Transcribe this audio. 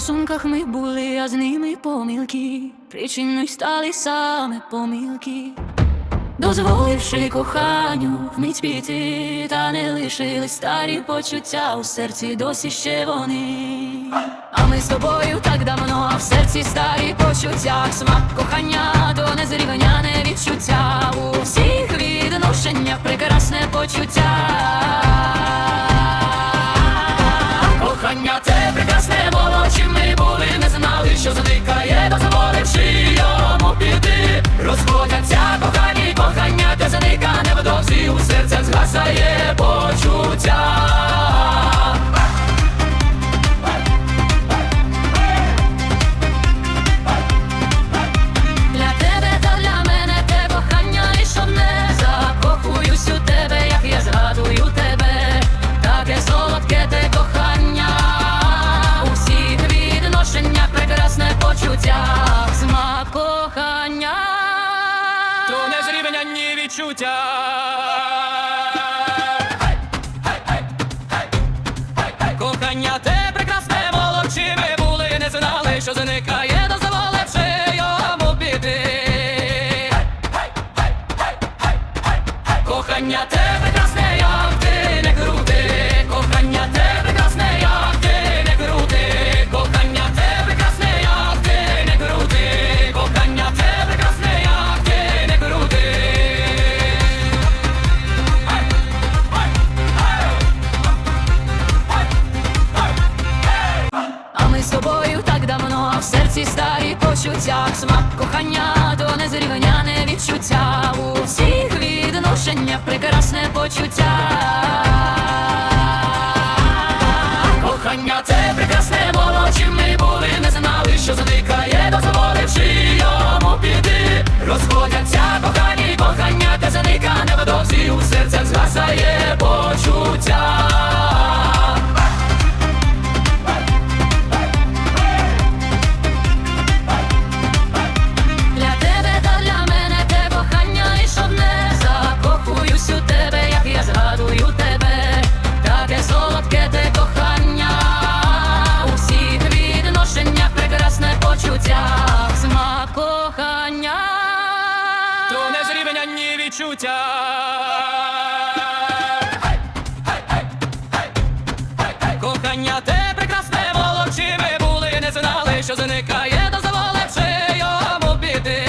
стосунках ми були, а з ними помилки. Причиною стали саме помилки. Дозволивши коханню вмить піти, та не лишили старі почуття у серці досі ще вони. А ми з тобою так давно, а в серці старі почуття, смак кохання до незрівняне відчуття. У всіх відношеннях прекрасне почуття. Це прекрасне воно чим ми були, не знали, що зникає, дозволивши йому піти. Незрівняні відчуття. Кохання те прекрасне молодчі ми були, не знали, що зникає, дозволивши йому піти. Кохання те серці старі почуття, смак кохання до незрівняне відчуття, у всіх відношеннях прекрасне почуття. Кохання це прекрасне було, чим ми були, не знали, що зникає, дозволивши йому піти. Розходяться кохані, кохання те заника невдовзі у серцях згасає почуття. кохання, то не зрівнянні відчуття. Кохання те прекрасне молодші ми були, не знали, що зникає, то заволивши йому біди.